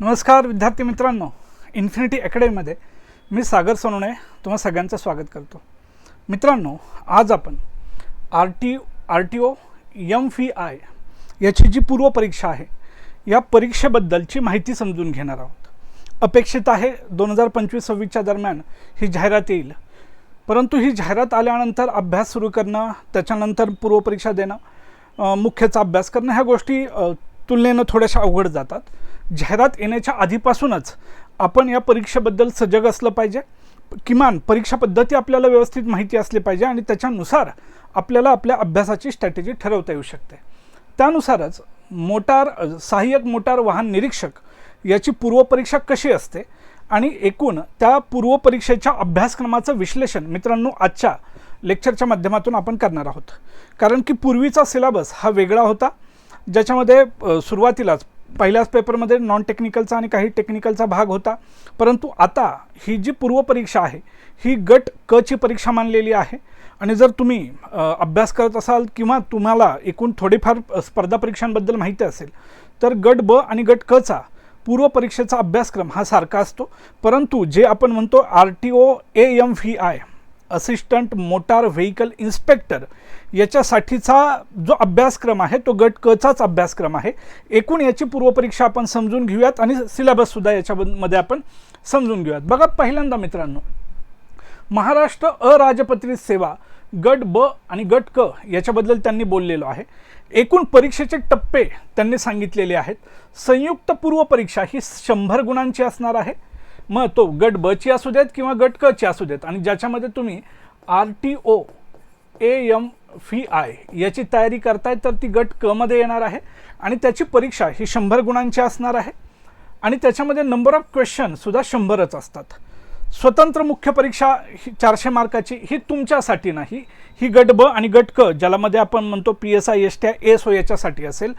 नमस्कार विद्यार्थी मित्रांनो इन्फिनिटी अकॅडमीमध्ये मी सागर सोनवणे तुम्हा सगळ्यांचं स्वागत करतो. मित्रांनो आज आपण R T R T O M V I याची जी पूर्वपरीक्षा आहे या परीक्षेबद्दलची माहिती समजून घेणार आहोत. अपेक्षित आहे दोन हजार पंचवीस सव्वीसच्या दरम्यान ही जाहिरात येईल. परंतु ही जाहिरात आल्यानंतर अभ्यास सुरू करणं त्याच्यानंतर पूर्वपरीक्षा देणं मुख्यचा अभ्यास करणं ह्या गोष्टी तुलनेनं थोड्याशा अवघड जातात. जाहिरात येण्याच्या आधीपासूनच आपण या परीक्षेबद्दल सजग असलं पाहिजे. किमान परीक्षा पद्धती आपल्याला व्यवस्थित माहिती असली पाहिजे आणि त्याच्यानुसार आपल्याला आपल्या अभ्यासाची स्ट्रॅटेजी ठरवता येऊ शकते. त्यानुसारच मोटार सहाय्यक मोटार वाहन निरीक्षक याची पूर्वपरीक्षा कशी असते आणि एकूण त्या पूर्वपरीक्षेच्या अभ्यासक्रमाचं विश्लेषण मित्रांनो आजच्या लेक्चरच्या माध्यमातून आपण करणार आहोत. कारण की पूर्वीचा सिलेबस हा वेगळा होता. ज्याच्यामध्ये सुरुवातीलाच पहिल्याच पेपरमध्ये नॉन टेक्निकलचा आणि काही टेक्निकलचा भाग होता. परंतु आता ही जी पूर्वपरीक्षा आहे ही गट क ची परीक्षा मानलेली आहे. आणि जर तुम्ही अभ्यास करत असाल किंवा तुम्हाला एकूण थोडीफार स्पर्धा परीक्षांबद्दल माहिती असेल तर गट ब आणि गट क चा पूर्वपरीक्षेचा अभ्यासक्रम हा सारखा असतो. परंतु जे आपण म्हणतो R T O A M V I assistant motor vehicle inspector याच्यासाठीचा जो अभ्यासक्रम आहे तो गट कचाच अभ्यासक्रम आहे. एकूण याची पूर्वपरीक्षा आपण समजून घेऊयात आणि सिलेबससुद्धा याच्यामध्ये आपण समजून घेऊयात. बघा पहिल्यांदा मित्रांनो महाराष्ट्र अराजपत्रित सेवा गट ब आणि गट क याच्याबद्दल त्यांनी बोललेलो आहे. एकूण परीक्षेचे टप्पे त्यांनी सांगितलेले आहेत. संयुक्त पूर्वपरीक्षा ही शंभर गुणांची असणार आहे. मग तो गट ब ची असू देत किंवा गट क ची असू देत. आणि ज्याच्यामध्ये तुम्ही R T O A M V I याची तयारी करताय तर ती गट क मध्ये येणार आहे. आणि त्याची परीक्षा ही शंभर गुणांची असणार आहे. आणि त्याच्यामध्ये नंबर ऑफ क्वेश्चन सुद्धा शंभरच असतात. स्वतंत्र मुख्य परीक्षा ही चारशे मार्काची ही तुमच्यासाठी नाही. ही गट ब आणि गट क ज्यालामध्ये आपण म्हणतो P S I S T I S O याच्यासाठी असेल.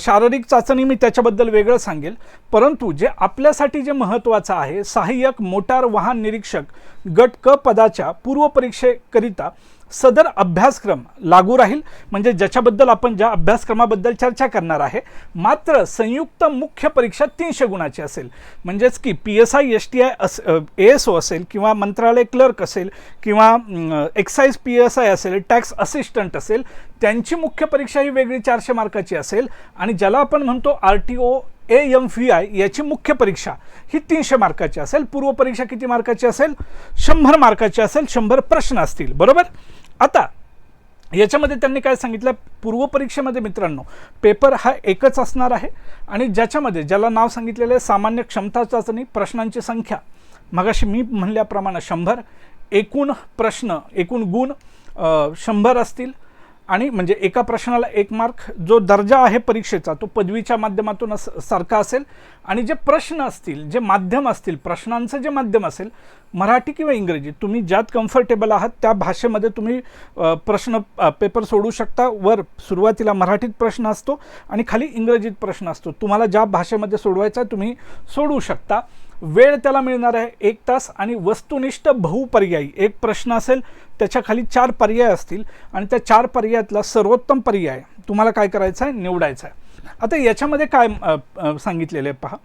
शारीरिक चाचणी मी त्याच्याबद्दल वेगळं सांगेल. परंतु जे आपल्यासाठी जे महत्त्वाचं आहे सहाय्यक मोटार वाहन निरीक्षक गट क पदाच्या पूर्वपरीक्षेकरिता सदर अभ्यासक्रम लागू राहील. म्हणजे ज्याच्याबद्दल आपण ज्या अभ्यासक्रमाबद्दल चर्चा करणार आहे मात्र संयुक्त मुख्य परीक्षा तीनशे गुणाची असेल. म्हणजेच की P S I S T I S A S O असेल किंवा मंत्रालय क्लर्क असेल किंवा एक्साईज पी एस आय असेल टॅक्स असिस्टंट असेल त्यांची मुख्य परीक्षा ही वेगळी चारशे मार्काची असेल. आणि ज्याला आपण म्हणतो R T O A M V I याची मुख्य परीक्षा ही तीनशे मार्काची असेल. पूर्वपरीक्षा किती मार्काची असेल? शंभर मार्काची असेल. शंभर प्रश्न असतील. बरोबर? आता याच्यामध्ये त्यांनी काय सांगितलं? पूर्वपरीक्षेमध्ये मित्रांनो पेपर हा एकच असणार आहे आणि ज्याच्यामध्ये ज्याला नाव सांगितलेलं आहे सामान्य क्षमता चाचणी प्रश्नांची संख्या. मगाशी मी म्हणल्याप्रमाणे शंभर एकूण प्रश्न एकूण गुण शंभर असतील. आणि म्हणजे एका प्रश्नाला एक मार्क जो दर्जा आहे परीक्षेचा तो पदवीच्या माध्यमातून अस सारखा असेल. आणि जे प्रश्न असतील जे माध्यम असतील प्रश्नांचं जे माध्यम असेल मराठी किंवा इंग्रजी तुम्ही ज्यात कम्फर्टेबल आहात त्या भाषेमध्ये तुम्ही प्रश्न पेपर सोडू शकता. वर सुरुवातीला मराठीत प्रश्न असतो आणि खाली इंग्रजीत प्रश्न असतो. तुम्हाला ज्या भाषेमध्ये सोडवायचा तुम्ही सोडवू शकता. वेळ त्याला मिळणार आहे एक तास आणि वस्तुनिष्ठ बहुपर्यायी एक प्रश्न असेल त्याच्याखाली चार पर्याय असतील आणि त्या चार पर्यायातला सर्वोत्तम पर्याय तुम्हाला काय करायचं आहे? निवडायचा आहे. आता याच्यामध्ये काय सांगितलेलं आहे पहा.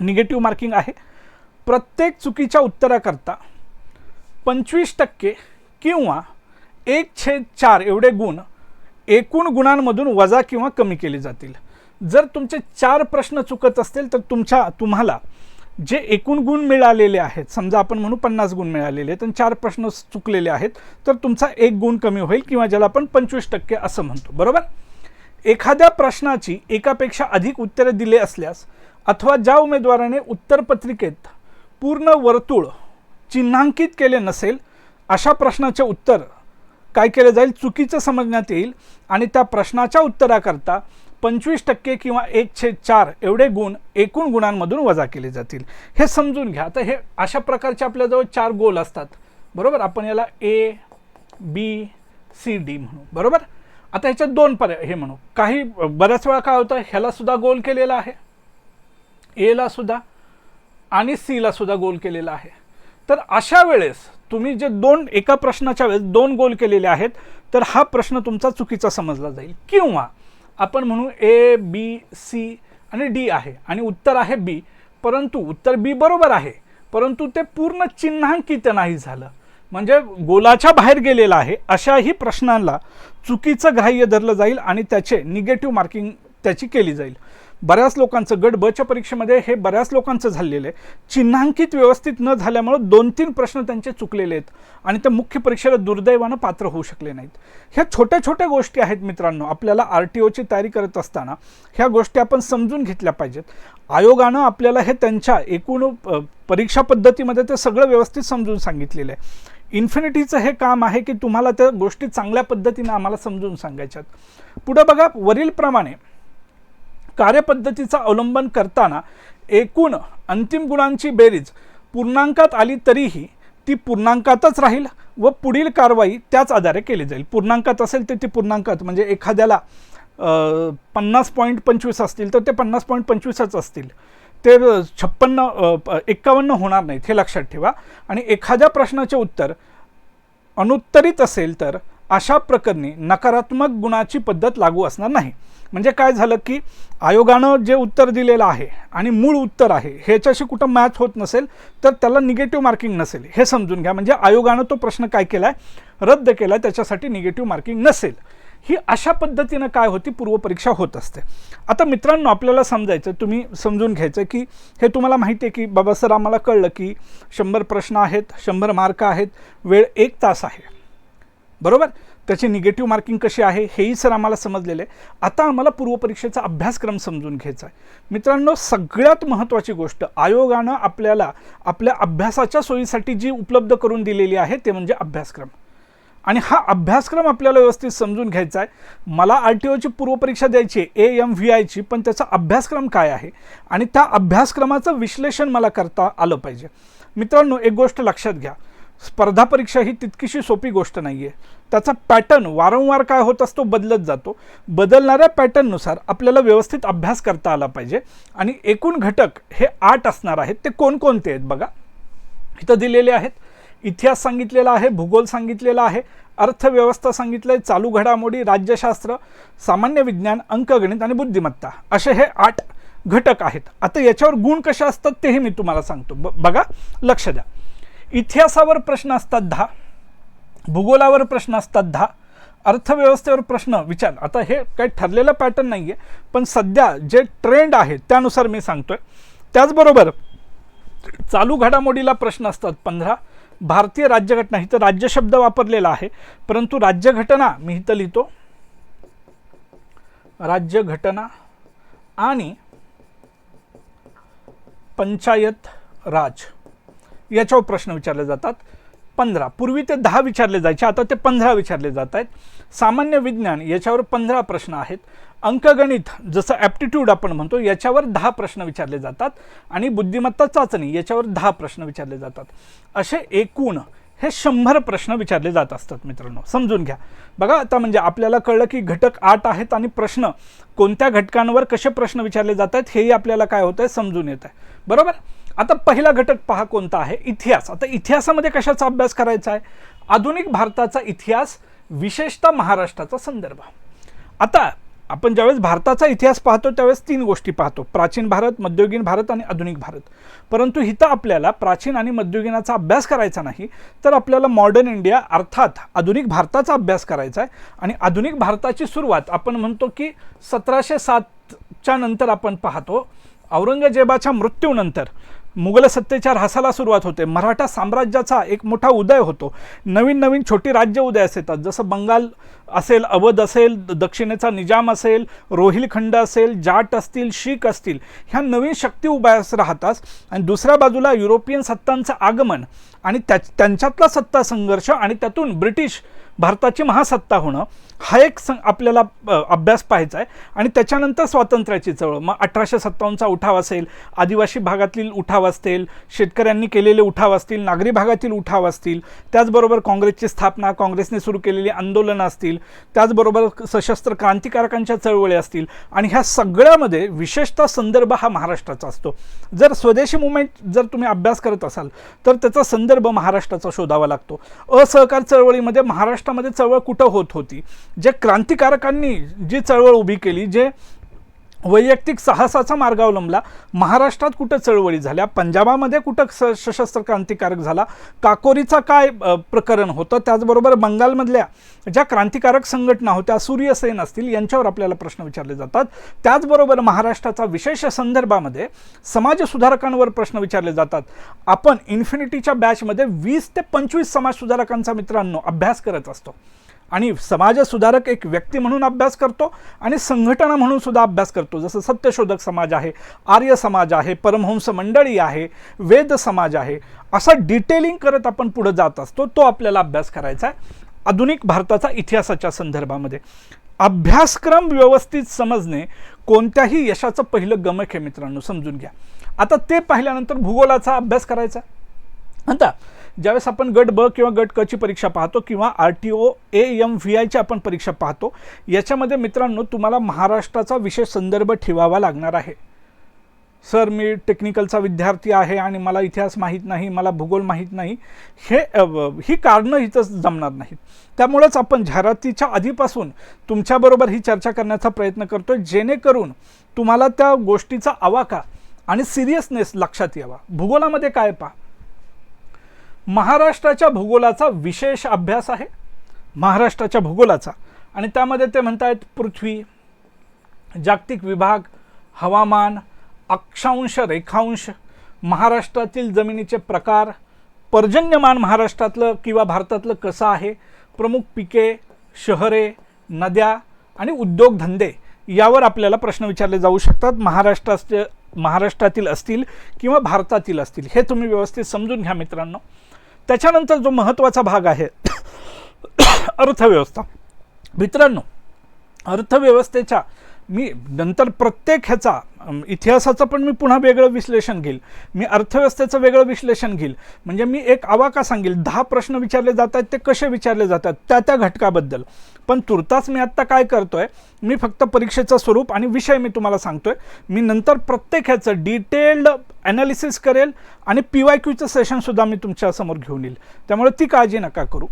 निगेटिव्ह मार्किंग आहे. प्रत्येक चुकीच्या उत्तराकरता पंचवीस टक्के किंवा एक छेद चार एवढे गुण एकूण गुणांमधून वजा किंवा कमी केले जातील. जर तुमचे चार प्रश्न चुकत असतील तर तुमच्या तुम्हाला जे एकूण गुण मिळालेले आहेत समजा आपण म्हणू पन्नास गुण मिळालेले आहेत आणि चार प्रश्न चुकलेले आहेत तर तुमचा एक गुण कमी होईल किंवा ज्याला आपण पंचवीस टक्के असं म्हणतो. बरोबर? एखाद्या प्रश्नाची एकापेक्षा अधिक उत्तरे दिले असल्यास अथवा ज्या उमेदवाराने उत्तरपत्रिकेत पूर्ण वर्तुळ चिन्हांकित केले नसेल अशा प्रश्नाचे उत्तर काय केलं जाईल? चुकीचं समजण्यात येईल आणि त्या प्रश्नाच्या उत्तराकरता पंचवीस टक्के किंवा एक छेद चार एवढे गुण एकूण गुणांमधून वजा केले जातील. हे समजून घ्या. आता हे अशा प्रकारचे आपल्याजवळ चार गोल असतात. बरोबर? आपण याला ए बी सी डी म्हणू. बरोबर? आता ह्याच्यात दोन पर्याय हे म्हणू. काही बऱ्याच वेळा काय होतं? ह्याला सुद्धा गोल केलेला आहे. एला सुद्धा आणि सीला सुद्धा गोल केलेला आहे. तर अशा वेळेस तुम्ही जे दोन एका प्रश्नाच्या वेळेस दोन गोल केलेले आहेत तर हा प्रश्न तुमचा चुकीचा समजला जाईल. किंवा आपण म्हणू ए बी सी आणि डी आहे. आणि उत्तर आहे बी परंतु उत्तर बी बरोबर आहे. परंतु ते पूर्ण चिन्हांकित नाही झालं. म्हणजे गोलाच्या बाहेर गेलेलं आहे अशाही प्रश्नांना चुकीचं ग्राह्य धरलं जाईल आणि त्याचे निगेटिव्ह मार्किंग त्याची केली जाईल. बऱ्याच लोकांचं गट बच्या परीक्षेमध्ये हे बऱ्याच लोकांचं झालेलं आहे. चिन्हांकित व्यवस्थित न झाल्यामुळं दोन तीन प्रश्न त्यांचे चुकलेले आहेत आणि ते मुख्य परीक्षेला दुर्दैवानं पात्र होऊ शकले नाहीत. ह्या छोट्या छोट्या गोष्टी आहेत मित्रांनो आपल्याला आर टी ओची तयारी करत असताना ह्या गोष्टी आपण समजून घेतल्या पाहिजेत. आयोगानं आपल्याला हे त्यांच्या एकूण परीक्षा पद्धतीमध्ये ते सगळं व्यवस्थित समजून सांगितलेलं आहे. इन्फिनिटीचं हे काम आहे की तुम्हाला त्या गोष्टी चांगल्या पद्धतीनं आम्हाला समजून सांगायच्यात. पुढं बघा वरीलप्रमाणे कार्यपद्धतीचा अवलंबन करताना एकूण अंतिम गुणांची बेरीज पूर्णांकात आली तरीही ती पूर्णांकातच राहील व पुढील कारवाई त्याच आधारे केली जाईल. पूर्णांकात असेल तर ती पूर्णांकात म्हणजे एखाद्याला पन्नास पॉईंट पंचवीस असतील तर ते पन्नास पॉईंट पंचवीसच असतील. ते छप्पन्न प- एक्कावन्न होणार नाहीत हे लक्षात ठेवा. आणि एखाद्या प्रश्नाचे उत्तर अनुत्तरित असेल तर अशा प्रकरणी नकारात्मक गुणाची पद्धत लागू असणार नाही. म्हणजे काय झालं की आयोगानं जे उत्तर दिलेलं आहे आणि मूळ उत्तर आहे ह्याच्याशी कुठं मॅच होत नसेल तर त्याला निगेटिव्ह मार्किंग नसेल. हे समजून घ्या. म्हणजे आयोगानं तो प्रश्न काय केला आहे रद्द केला आहे त्याच्यासाठी निगेटिव्ह मार्किंग नसेल. ही अशा पद्धतीनं काय होती? पूर्वपरीक्षा होत असते. आता मित्रांनो आपल्याला समजायचं तुम्ही समजून घ्यायचं की हे तुम्हाला माहिती आहे की बाबा सर आम्हाला कळलं की शंभर प्रश्न आहेत शंभर मार्क आहेत वेळ एक तास आहे. बरोबर? त्याची निगेटिव्ह मार्किंग कशी आहे हेही सर आम्हाला समजलेलं आहे. आता आम्हाला पूर्वपरीक्षेचा अभ्यासक्रम समजून घ्यायचा आहे. मित्रांनो सगळ्यात महत्त्वाची गोष्ट आयोगानं आपल्याला आपल्या अभ्यासाच्या सोयीसाठी जी उपलब्ध करून दिलेली आहे ते म्हणजे अभ्यासक्रम. आणि हा अभ्यासक्रम आपल्याला व्यवस्थित समजून घ्यायचा आहे. मला आर टी ओची पूर्वपरीक्षा द्यायची आहे ए एम व्ही आयची पण त्याचा अभ्यासक्रम काय आहे? आणि त्या अभ्यासक्रमाचं विश्लेषण मला करता आलं पाहिजे. मित्रांनो एक गोष्ट लक्षात घ्या. स्पर्धा परीक्षा ही तितकीशी सोपी गोष्ट नाही आहे त्याचा पॅटर्न वारंवार काय होत असतो बदलत जातो. बदलणाऱ्या पॅटर्ननुसार आपल्याला व्यवस्थित अभ्यास करता आला पाहिजे. आणि एकूण घटक हे आठ असणार आहेत. ते कोणकोणते आहेत बघा. इथं दिलेले आहेत. इतिहास सांगितलेला आहे भूगोल सांगितलेला आहे अर्थव्यवस्था सांगितलं आहे चालू घडामोडी राज्यशास्त्र सामान्य विज्ञान अंकगणित आणि बुद्धिमत्ता. असे हे आठ घटक आहेत. आता याच्यावर गुण कसे असतात तेही मी तुम्हाला सांगतो. ब बघा. लक्ष द्या. इतिहासावर प्रश्न असतात दहा भूगोलावर प्रश्न असतात दहा अर्थव्यवस्थेवर प्रश्न विचार. आता हे काही ठरलेलं पॅटर्न नाही आहे पण सध्या जे ट्रेंड आहे त्यानुसार मी सांगतोय. त्याचबरोबर चालू घडामोडीला प्रश्न असतात पंधरा भारतीय राज्यघटना इथं राज्य शब्द वापरलेला आहे परंतु राज्यघटना मी इथं लिहितो. राज्यघटना आणि पंचायत राज. याच्यावर प्रश्न विचारले जातात. पंधरा. पूर्वी ते दहा विचारले जायचे आता ते पंधरा विचारले जात आहेत सामान्य विज्ञान याच्यावर पंधरा प्रश्न आहेत. अंकगणित जसं ॲप्टिट्यूड आपण म्हणतो याच्यावर दहा प्रश्न विचारले जातात आणि बुद्धिमत्ता चाचणी याच्यावर दहा प्रश्न विचारले जातात. असे एकूण हे शंभर प्रश्न विचारले जात असतात मित्रांनो. समजून घ्या. बघा आता म्हणजे आपल्याला कळलं की घटक आठ आहेत आणि प्रश्न कोणत्या घटकांवर कसे प्रश्न विचारले जात आहेत हेही आपल्याला काय होतं आहे समजून येत आहे बरोबर? आता पहिला घटक पहा कोणता आहे? इतिहास. आता इतिहासामध्ये कशाचा अभ्यास करायचा आहे? आधुनिक भारताचा इतिहास विशेषतः महाराष्ट्राचा संदर्भ. आता आपण ज्यावेळेस भारताचा इतिहास पाहतो त्यावेळेस तीन गोष्टी पाहतो. प्राचीन भारत मध्ययुगीन भारत आणि आधुनिक भारत. परंतु इथं आपल्याला प्राचीन आणि मध्ययुगीनाचा अभ्यास करायचा नाही तर आपल्याला मॉडर्न इंडिया अर्थात आधुनिक भारताचा अभ्यास करायचा आहे. आणि आधुनिक भारताची सुरुवात आपण म्हणतो की सतराशे सातच्या नंतर आपण पाहतो. औरंगजेबाच्या मृत्यूनंतर. मुघल सत्तेच्या ऱ्हासाला सुरुवात होते. मराठा साम्राज्याचा एक मोठा उदय होतो. नवीन नवीन छोटी राज्य उदयास येतात. जसं बंगाल असेल अवध असेल द- दक्षिणेचा निजाम असेल रोहिलखंड असेल जाट असतील शीख असतील ह्या नवीन शक्ती उभ्यास राहतात आणि दुसऱ्या बाजूला युरोपियन सत्तांचं आगमन आणि त्या त्यांच्यातला सत्ता संघर्ष आणि त्यातून ब्रिटिश भारताची महासत्ता होणं हा एक सं आपल्याला अभ्यास पाहायचा आहे. आणि त्याच्यानंतर स्वातंत्र्याची चळवळ. मग अठराशे सत्तावन्नचा उठाव असेल आदिवासी भागातील उठाव असतील शेतकऱ्यांनी केलेले उठाव असतील नागरी भागातील उठाव असतील त्याचबरोबर काँग्रेसची स्थापना काँग्रेसने सुरू केलेली आंदोलनं असतील त्याचबरोबर सशस्त्र क्रांतिकारकांच्या चळवळी असतील आणि ह्या सगळ्यामध्ये विशेषतः संदर्भ हा महाराष्ट्राचा असतो. जर स्वदेशी मुवमेंट जर तुम्ही अभ्यास करत असाल तर त्याचा संदर्भ महाराष्ट्राचा शोधावा लागतो. असहकार चळवळीमध्ये महाराष्ट्र महाराष्ट्रामध्ये चळवळ कुठं होत होती? जे क्रांतिकारकांनी जी चळवळ उभी केली जे वैयक्तिक साहसाचा मार्ग अवलंबला. महाराष्ट्रात कुठं चळवळी झाल्या? पंजाबामध्ये कुठं स सशस्त्र क्रांतिकारक झाला? काकोरीचा काय प्रकरण होतं? त्याचबरोबर बंगालमधल्या ज्या क्रांतिकारक संघटना होत्या सूर्यसेन असतील यांच्यावर आपल्याला प्रश्न विचारले जातात. त्याचबरोबर महाराष्ट्राचा विशेष संदर्भामध्ये समाजसुधारकांवर प्रश्न विचारले जातात. आपण इन्फिनिटीच्या बॅचमध्ये वीस ते पंचवीस समाजसुधारकांचा मित्रांनो अभ्यास करत असतो. आणि समाजसुधारक एक व्यक्ती म्हणून अभ्यास करतो आणि संघटना म्हणून सुद्धा अभ्यास करतो. जसं सत्यशोधक समाज आहे आर्य समाज आहे परमहंस मंडळी आहे वेद समाज आहे असा डिटेलिंग करत आपण पुढे जात असतो तो आपल्याला अभ्यास करायचा आहे. आधुनिक भारताचा इतिहासाच्या संदर्भामध्ये अभ्यासक्रम व्यवस्थित समजणे कोणत्याही यशाचं पहिलं गमक आहे मित्रांनो समजून घ्या. आता ते पाहिल्यानंतर भूगोलाचा अभ्यास करायचा. आता ज्यावेळेस आपण गट ब किंवा गट क ची परीक्षा पाहतो किंवा R T O A M V आयची आपण परीक्षा पाहतो याच्यामध्ये मित्रांनो तुम्हाला महाराष्ट्राचा विशेष संदर्भ ठेवावा लागणार आहे. सर मी टेक्निकलचा विद्यार्थी आहे आणि मला इतिहास माहीत नाही मला भूगोल माहीत नाही हे ही कारणं इथंच जमणार नाहीत. त्यामुळंच आपण जाहिरातीच्या आधीपासून तुमच्याबरोबर ही चर्चा करण्याचा प्रयत्न करतोय जेणेकरून तुम्हाला त्या गोष्टीचा आवाका आणि सिरियसनेस लक्षात यावा. भूगोलामध्ये काय पहा. महाराष्ट्राच्या भूगोलाचा विशेष अभ्यास आहे. महाराष्ट्राच्या भूगोलाचा. आणि त्यामध्ये ते म्हणत आहेत पृथ्वी जागतिक विभाग हवामान अक्षांश रेखांश महाराष्ट्रातील जमिनीचे प्रकार पर्जन्यमान महाराष्ट्रातलं किंवा भारतातलं कसं आहे प्रमुख पिके शहरे नद्या आणि उद्योगधंदे यावर आपल्याला प्रश्न विचारले जाऊ शकतात. महाराष्ट्राचे महाराष्ट्रातील असतील किंवा भारतातील असतील. हे तुम्ही व्यवस्थित समजून घ्या मित्रांनो. त्याच्यानंतर जो महत्त्वाचा भाग आहे अर्थव्यवस्था. मित्रांनो अर्थव्यवस्थेच्या मी नंतर प्रत्येक ह्याचा इतिहासाचं पण मी पुन्हा वेगळं विश्लेषण घेईल. मी अर्थव्यवस्थेचं वेगळं विश्लेषण घेईल. म्हणजे मी एक आवाका सांगेल. दहा प्रश्न विचारले जातात ते कसे विचारले जातात? त्या त्या घटकाबद्दल. पण तुर्तास मी आत्ता काय करतोय मी फक्त परीक्षेचं स्वरूप आणि विषय मी तुम्हाला सांगतोय. मी नंतर प्रत्येक ह्याचं डिटेल्ड ॲनालिसिस करेल आणि पी वाय क्यूचं सेशनसुद्धा मी तुमच्यासमोर घेऊन येईल. त्यामुळे ती काळजी नका करू.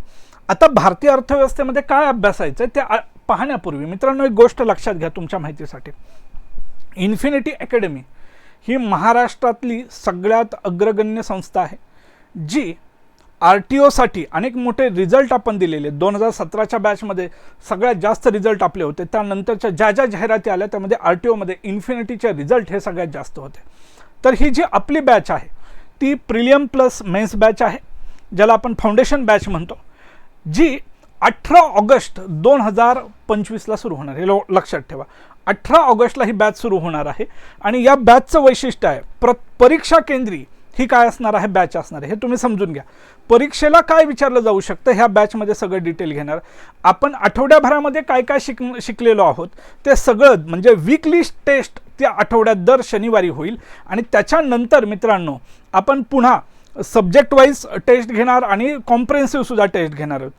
आता भारतीय अर्थव्यवस्थेमध्ये काय अभ्यासायचं आहे ते पाहण्यापूर्वी मित्रांनो एक गोष्ट लक्षात घ्या तुमच्या माहितीसाठी. इन्फिनिटी अकॅडमी ही महाराष्ट्रातली सगळ्यात अग्रगण्य संस्था आहे जी आर टी ओसाठी अनेक मोठे रिझल्ट आपण दिलेले दोन हजार सतराच्या बॅचमध्ये सगळ्यात जास्त रिझल्ट आपले होते. त्यानंतरच्या ज्या ज्या जाहिराती आल्या त्यामध्ये आर टी ओमध्ये इन्फिनिटीचे रिझल्ट हे सगळ्यात जास्त होते. तर ही जी आपली बॅच आहे ती प्रिलियम प्लस मेन्स बॅच आहे ज्याला आपण फाउंडेशन बॅच म्हणतो जी अठरा ऑगस्ट दोन हजार पंचवीसला सुरू होणार हे लो- लक्षात ठेवा. अठरा ऑगस्टला ही बॅच सुरू होणार आहे. आणि या बॅचचं वैशिष्ट्य आहे प्र परीक्षा केंद्री ही काय असणार आहे? बॅच असणार आहे. हे तुम्ही समजून घ्या. परीक्षेला काय विचारलं जाऊ शकतं? ह्या बॅचमध्ये सगळं डिटेल घेणार. आपण आठवड्याभरामध्ये काय काय शिक शिकलेलो आहोत? ते सगळं म्हणजे वीकली टेस्ट त्या आठवड्यात दर शनिवारी होईल. आणि त्याच्यानंतर मित्रांनो आपण पुन्हा सब्जेक्ट वाईज टेस्ट घेणार आणि कॉम्प्रेन्सिव्ह सुद्धा टेस्ट घेणार आहोत.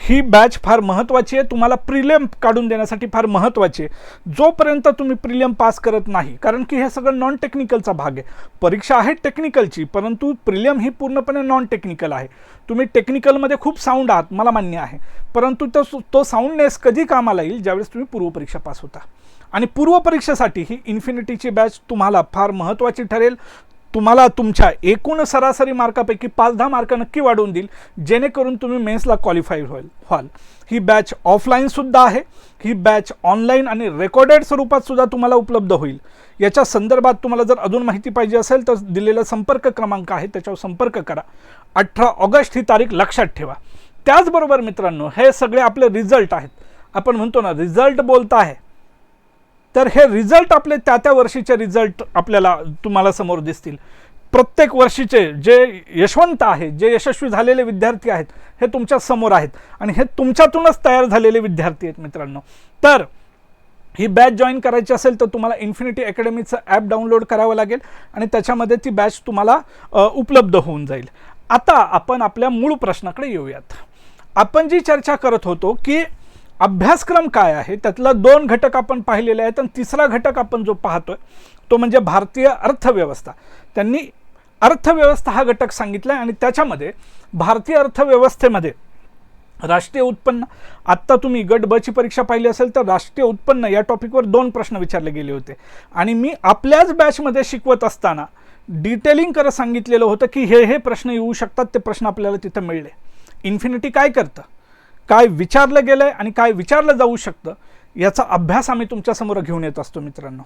ही बॅच फार महत्त्वाची आहे. तुम्हाला प्रिलियम काढून देण्यासाठी फार महत्त्वाची आहे. जोपर्यंत तुम्ही प्रिलियम पास करत नाही कारण की हे सगळं नॉन टेक्निकलचा भाग आहे. परीक्षा आहे टेक्निकलची परंतु प्रिलियम ही पूर्णपणे नॉन टेक्निकल आहे. तुम्ही टेक्निकलमध्ये खूप साऊंड आहात मला मान्य आहे. परंतु तो तो साऊंडनेस कधी कामाला येईल ज्यावेळेस तुम्ही पूर्वपरीक्षा पास होता. आणि पूर्वपरीक्षेसाठी ही इन्फिनिटीची बॅच तुम्हाला फार महत्त्वाची ठरेल. तुम्हाला तुमच्या एकूण सरासरी मार्कापैकी पाच दहा मार्क नक्की वाढवून देईल जेणेकरून तुम्ही मेन्सला क्वालिफाय होईल व्हाल. ही बॅच ऑफलाईनसुद्धा आहे. ही बॅच ऑनलाईन आणि रेकॉर्डेड स्वरूपात सुद्धा तुम्हाला उपलब्ध होईल. याच्या संदर्भात तुम्हाला जर अजून माहिती पाहिजे असेल तर दिलेला संपर्क क्रमांक आहे त्याच्यावर संपर्क करा. अठरा ऑगस्ट ही तारीख लक्षात ठेवा. त्याचबरोबर मित्रांनो हे सगळे आपले रिझल्ट आहेत. आपण म्हणतो ना रिझल्ट बोलता आहे. तर हे रिझल्ट आपले त्या त्या वर्षीचे रिझल्ट आपल्याला तुम्हाला समोर दिसतील. प्रत्येक वर्षीचे जे यशवंत आहेत जे यशस्वी झालेले विद्यार्थी आहेत हे तुमच्यासमोर आहेत. आणि हे तुमच्यातूनच तयार झालेले विद्यार्थी आहेत मित्रांनो. तर ही बॅच जॉईन करायची असेल तर तुम्हाला इन्फिनिटी अकॅडमीचं ॲप डाउनलोड करावं लागेल आणि त्याच्यामध्ये ती बॅच तुम्हाला उपलब्ध होऊन जाईल. आता आपण आपल्या मूळ प्रश्नाकडे येऊयात. आपण जी चर्चा करत होतो की अभ्यासक्रम काय आहे? त्यातला दोन घटक आपण पाहिलेले आहेत आणि तिसरा घटक आपण जो पाहतोय तो म्हणजे भारतीय अर्थव्यवस्था. त्यांनी अर्थव्यवस्था हा घटक सांगितला आणि त्याच्यामध्ये भारतीय अर्थव्यवस्थेमध्ये राष्ट्रीय उत्पन्न आत्ता तुम्ही गट बची परीक्षा पाहिली असेल तर राष्ट्रीय उत्पन्न या टॉपिकवर दोन प्रश्न विचारले गेले होते. आणि मी आपल्याच बॅचमध्ये शिकवत असताना डिटेलिंग करत सांगितलेलं होतं की हे हे प्रश्न येऊ शकतात ते प्रश्न आपल्याला तिथं मिळले. इन्फिनिटी काय करतं? काय विचारलं गेलं आहे आणि काय विचारलं जाऊ शकतं याचा अभ्यास आम्ही तुमच्यासमोर घेऊन येत असतो मित्रांनो.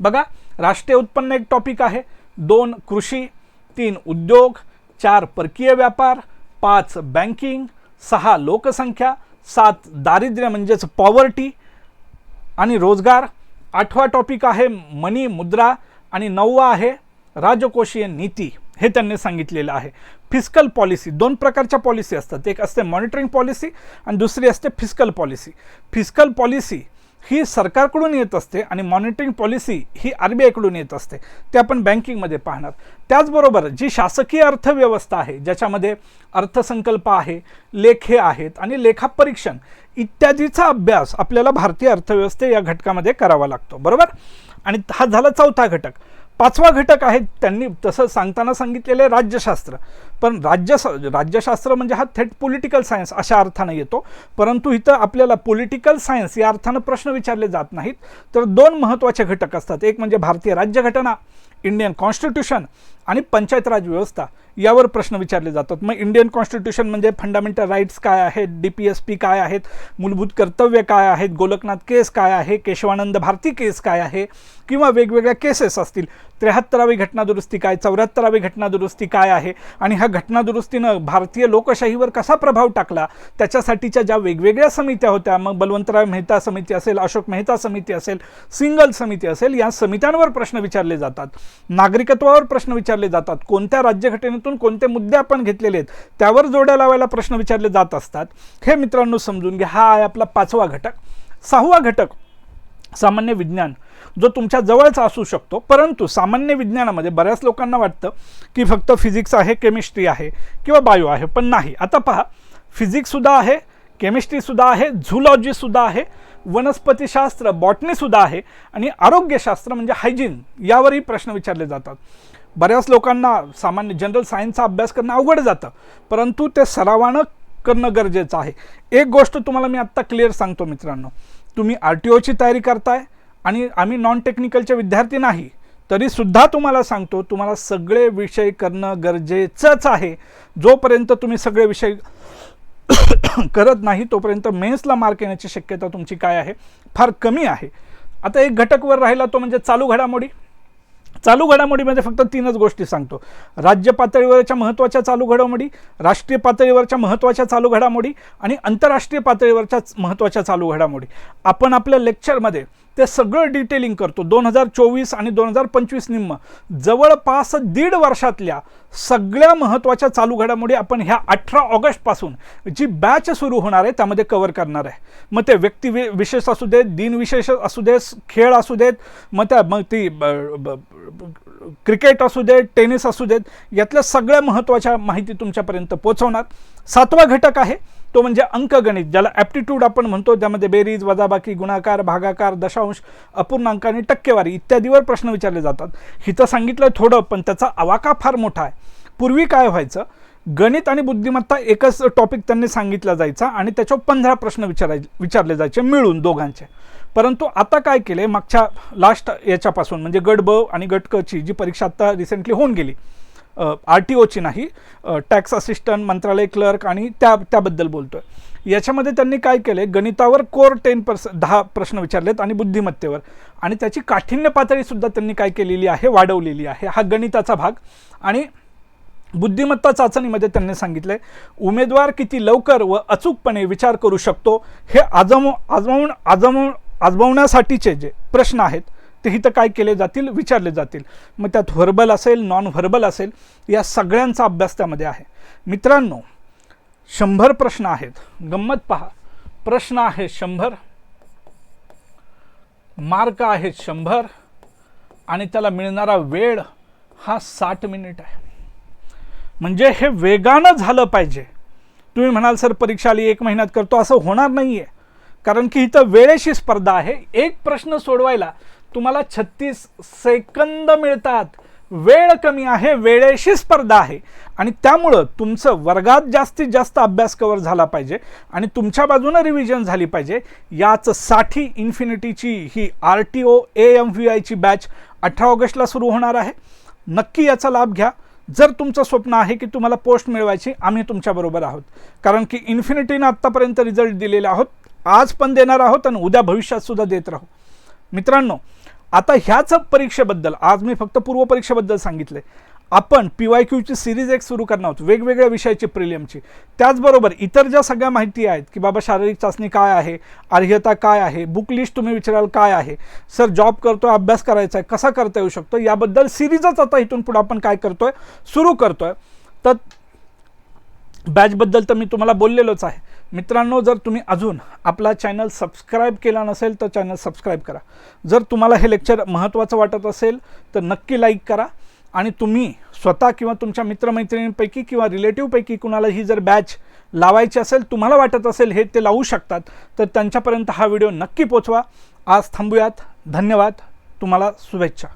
बघा राष्ट्रीय उत्पन्न एक टॉपिक आहे. दोन कृषी तीन उद्योग चार परकीय व्यापार पाच बँकिंग सहा लोकसंख्या सात दारिद्र्य म्हणजेच पॉवर्टी आणि रोजगार. आठवा टॉपिक आहे मनी मुद्रा आणि नववा आहे राजकोषीय नीती. हे त्यांनी सांगितलेलं आहे. फिस्कल पॉलिसी दोन प्रकारच्या पॉलिसी असतात. एक असते मॉनिटरिंग पॉलिसी आणि दुसरी असते फिस्कल पॉलिसी फिस्कल पॉलिसी ही सरकारकडून येत असते आणि मॉनिटरिंग पॉलिसी ही आर बी आयकडून येत असते. ते आपण बँकिंगमध्ये पाहणार. त्याचबरोबर जी शासकीय अर्थव्यवस्था आहे ज्याच्यामध्ये अर्थसंकल्प आहे लेखे आहेत आणि लेखापरीक्षण इत्यादीचा अभ्यास आपल्याला भारतीय अर्थव्यवस्थे या घटकामध्ये करावा लागतो. बरोबर? आणि हा झाला चौथा घटक. पाचवा घटक आहे त्यांनी तसं सांगताना सांगितलेलं आहे राज्यशास्त्र. पण राज्य राज्यशास्त्र म्हणजे हा थेट पॉलिटिकल सायन्स अशा अर्थानं येतो. परंतु इथं आपल्याला पॉलिटिकल सायन्स या अर्थानं प्रश्न विचारले जात नाहीत. तर दोन महत्त्वाचे घटक असतात. एक म्हणजे भारतीय राज्यघटना इंडियन कॉन्स्टिट्यूशन आणि पंचायत राज व्यवस्था. यावर प्रश्न विचारले जातात. मग इंडियन कॉन्स्टिट्यूशन म्हणजे फंडामेंटल राईट्स काय आहेत? डी पी एस पी काय आहेत? मूलभूत कर्तव्य काय आहेत? गोलकनाथ केस काय आहे? केशवानंद भारती केस काय आहे? किंवा वेगवेगळ्या केसेस असतील. त्र्याहत्तरावी घटनादुरुस्ती काय? चौऱ्याहत्तरावी घटनादुरुस्ती काय आहे? आणि ह्या घटनादुरुस्तीनं भारतीय लोकशाहीवर कसा प्रभाव टाकला? त्याच्यासाठीच्या ज्या वेगवेगळ्या समित्या होत्या मग बलवंतराव मेहता समिती असेल अशोक मेहता समिती असेल सिंगल समिती असेल या समित्यांवर प्रश्न विचारले जातात. नागरिकत्वावर प्रश्न विचारले जातात. कोणत्या राज्यघटनेत राज्यघटनेतून कोणते मुद्दे आपण घेतलेले आहेत त्यावर जोड्या लावायला प्रश्न विचारले जात असतात. हे मित्रांनो समजून घ्या. हा आहे आपला पाचवा घटक. सहावा घटक सामान्य विज्ञान जो तुमच्या जवळचा असू शकतो परंतु सामान्य विज्ञानामध्ये बऱ्याच लोकांना वाटतं की फक्त फिजिक्स आहे केमिस्ट्री आहे किंवा बायो आहे पण नाही. आता पहा फिजिक्ससुद्धा आहे केमिस्ट्रीसुद्धा आहे झुलॉजीसुद्धा आहे वनस्पतीशास्त्र बॉटनीसुद्धा आहे आणि आरोग्यशास्त्र म्हणजे हायजीन यावरही प्रश्न विचारले जातात. बऱ्याच लोकांना सामान्य जनरल सायन्सचा अभ्यास करणं अवघड जातं. परंतु ते सरावानं करणं गरजेचं आहे. एक गोष्ट तुम्हाला मी आत्ता क्लिअर सांगतो मित्रांनो. तुम्ही आर टी ओची तयारी करताय आणि आम्ही नॉन टेक्निकलचे विद्यार्थी नाही तरीसुद्धा तुम्हाला सांगतो तुम्हाला सगळे विषय करणं गरजेचंच आहे. जोपर्यंत तुम्ही सगळे विषय करत नाही तोपर्यंत मेन्सला मार्क येण्याची शक्यता तुमची काय आहे? फार कमी आहे. आता एक घटकवर राहिला तो म्हणजे चालू घडामोडी. चालू घडामोडीमध्ये फक्त तीनच गोष्टी सांगतो. राज्य पातळीवरच्या महत्त्वाच्या चालू घडामोडी राष्ट्रीय पातळीवरच्या महत्त्वाच्या चालू घडामोडी आणि आंतरराष्ट्रीय पातळीवरच्या महत्त्वाच्या चालू घडामोडी. आपण आपल्या लेक्चरमध्ये ते सगळं डिटेलिंग करतो. दोन हजार चोवीस आणि दोन हजार पंचवीस निम्म. जवळपास दीड वर्षातल्या सगळ्या महत्त्वाच्या चालू घडामोडी आपण ह्या अठरा ऑगस्टपासून जी बॅच सुरू होणार आहे त्यामध्ये कवर करणार आहे. मग ते व्यक्ती विशेष असू देत दिनविशेष असू देत खेळ असू देत मग त्या मग ती क्रिकेट असू देत टेनिस असू देत यातल्या सगळ्या महत्त्वाच्या माहिती तुमच्यापर्यंत पोचवणार सातवा घटक आहे तो म्हणजे अंकगणित ज्याला ॲप्टिट्यूड आपण म्हणतो त्यामध्ये बेरीज वजाबाकी गुणाकार भागाकार दशांश अपूर्णांक आणि टक्केवारी इत्यादीवर प्रश्न विचारले जातात. हिचं सांगितलं थोडं पण त्याचा आवाका फार मोठा आहे. पूर्वी काय व्हायचं? गणित आणि बुद्धिमत्ता एकच टॉपिक त्यांनी सांगितला जायचा आणि त्याच्यावर पंधरा प्रश्न विचाराय विचारले जायचे मिळून दोघांचे. परंतु आता काय केले? मागच्या लास्ट याच्यापासून म्हणजे गट ब आणि गट क ची जी परीक्षा आता रिसेंटली होऊन गेली आर टी ओची नाही टॅक्स असिस्टंट मंत्रालय क्लर्क आणि त्या त्याबद्दल बोलतो आहे याच्यामध्ये त्यांनी काय केलं गणितावर कोर टेन पर्स दहा प्रश्न विचारलेत आणि बुद्धिमत्तेवर. आणि त्याची काठिण्य पातळीसुद्धा त्यांनी काय केलेली आहे वाढवलेली आहे. हा गणिताचा भाग. आणि बुद्धिमत्ता चाचणीमध्ये त्यांनी सांगितले उमेदवार किती लवकर व अचूकपणे विचार करू शकतो हे आजम आजमावून आजमावून आजमावण्यासाठीचे जे प्रश्न आहेत ते इथं काय केले जातील विचारले जातील. मग त्यात व्हर्बल असेल नॉन व्हर्बल असेल या सगळ्यांचा अभ्यास त्यामध्ये आहे. मित्रांनो शंभर प्रश्न आहेत. गंमत पहा. प्रश्न आहेत शंभर मार्क आहेत शंभर आणि त्याला मिळणारा वेळ हा साठ मिनिट आहे. म्हणजे हे वेगानं झालं पाहिजे. तुम्ही म्हणाल सर परीक्षा आली एक महिन्यात करतो. असं होणार नाही आहे कारण की इथं वेळेशी स्पर्धा आहे. एक प्रश्न सोडवायला तुम्हाला छत्तीस सेकंद मिळतात. वेळ कमी आहे वेळेशी स्पर्धा आहे. आणि त्यामुळं तुमचं वर्गात जास्तीत जास्त अभ्यास कवर झाला पाहिजे आणि तुमच्या बाजूनं रिव्हिजन झाली पाहिजे. याच साठी इन्फिनिटीची ही R T O A M V आयची बॅच अठरा ऑगस्टला सुरू होणार आहे. नक्की याचा लाभ घ्या. जर तुमचं स्वप्न आहे की तुम्हाला पोस्ट मिळवायची आम्ही तुमच्याबरोबर आहोत. कारण की इन्फिनिटीनं आत्तापर्यंत रिझल्ट दिलेले आहोत. आज पण देणार आहोत आणि उद्या भविष्यात सुद्धा देत राहू. मित्रांनो आता ह्याच परीक्षेबद्दल आज मी फक्त पूर्वपरीक्षेबद्दल सांगितले. आपण पी वाय क्यूची सिरीज एक सुरू करणार आहोत वेगवेगळ्या विषयाची प्रिलियमची. त्याचबरोबर इतर ज्या सगळ्या माहिती आहेत की बाबा शारीरिक चाचणी काय आहे अर्हता काय आहे बुक लिस्ट तुम्ही विचाराल काय आहे सर जॉब करतोय अभ्यास करायचा आहे कसा करता येऊ शकतो याबद्दल सिरीजच आता इथून पुढे आपण काय करतोय सुरू करतोय. तर बॅचबद्दल तर मी तुम्हाला बोललेलोच आहे. मित्रांनो जर तुम्ही अजून आपला चॅनल सबस्क्राईब केला नसेल तर चॅनल सबस्क्राईब करा. जर तुम्हाला हे लेक्चर महत्त्वाचं वाटत असेल तर नक्की लाईक करा. आणि तुम्ही स्वतः किंवा तुमच्या मित्रमैत्रिणींपैकी किंवा रिलेटिव्हपैकी कुणाला ही जर बॅच लावायची असेल तुम्हाला वाटत असेल हे ते लावू शकतात तर त्यांच्यापर्यंत हा व्हिडिओ नक्की पोचवा. आज थांबूयात. धन्यवाद. तुम्हाला शुभेच्छा.